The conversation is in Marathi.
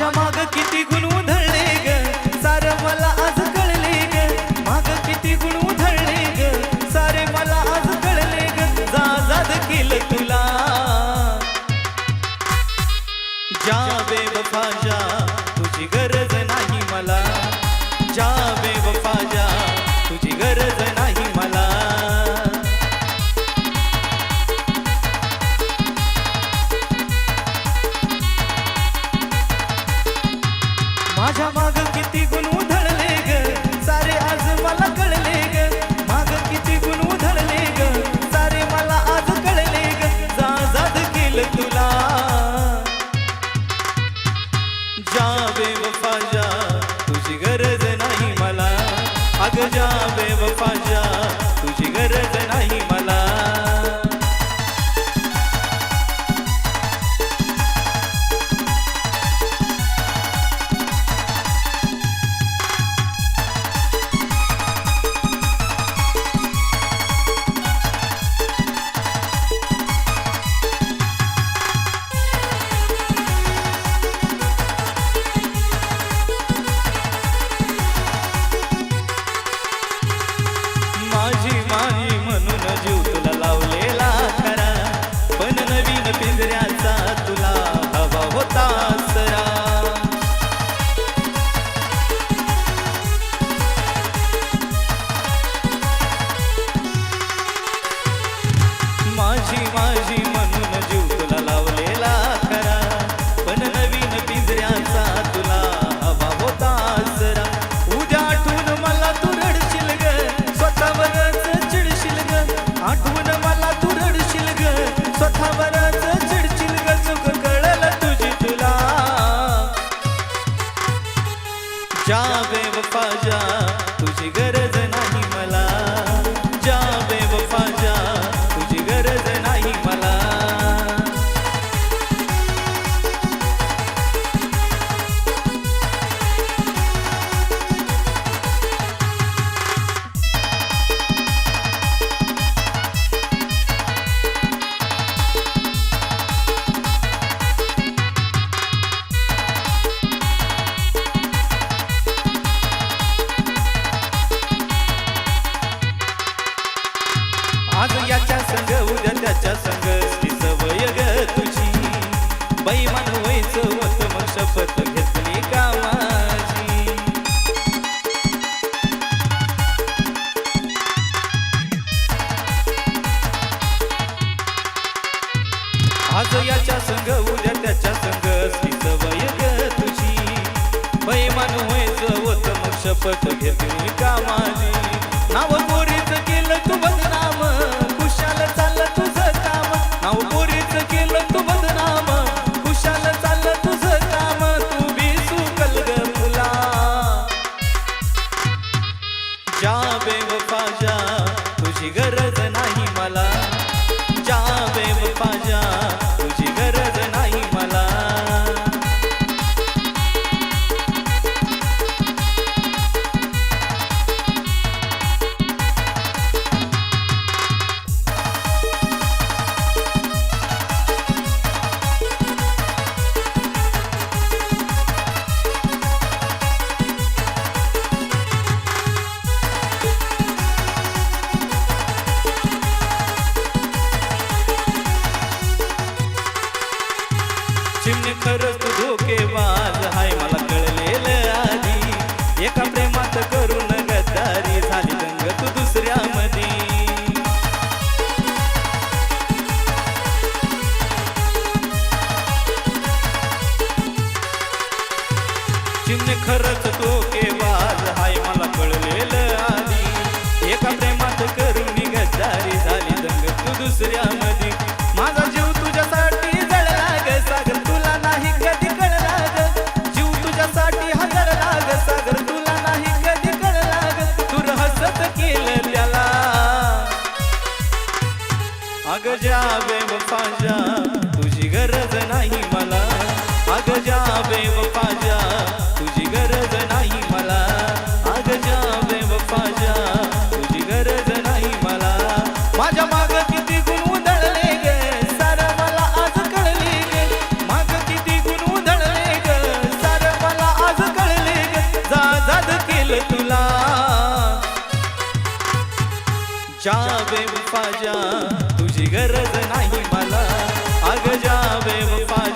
माझ्या माग किती गुण उधळले ग? सार मला आज कळले ग. माग किती गुण जा बेवफा जा तुझी गरज नाही मला। अग जा बेवफा माझी माझी म्हणून जीव तुला लावलेला खरा. पण नवीन पिंजऱ्याचा तुला हवा होता सरा उद्या आठवून मला तू रडशील ग. स्वतःवरच चिडशील ग. आठवून मला तू रडशील ग. स्वतःवरच चिडशील ग. चुक कळलं तुझी तुला. जा उद्या त्याच्या संग सवय ग तुझी. बाई व्हायचं होत मग शपथ घेतली का आज याच्या संग उद्या त्याच्या संग ती सवय ग तुझी. बाई व्हायचं होत मग शपथ घेतली कामाची नाव पोरीच जा खरंच तू धोकेबाज हाय मला कळलेलं आधी. एका प्रेमात करून गद्दारी झाली दंग तू दुसऱ्या मधी चिमणे खरंच धोकेबाज हाय मला कळलेलं आधी. एका प्रेमात करून गद्दारी झाली दंग तू दुसऱ्या अग जा बेवफा जा तुझी गरज नाही मला. अग ज्या बेवफा जावे वफा जा तुझी गरज नाही मला. अग जावे वफा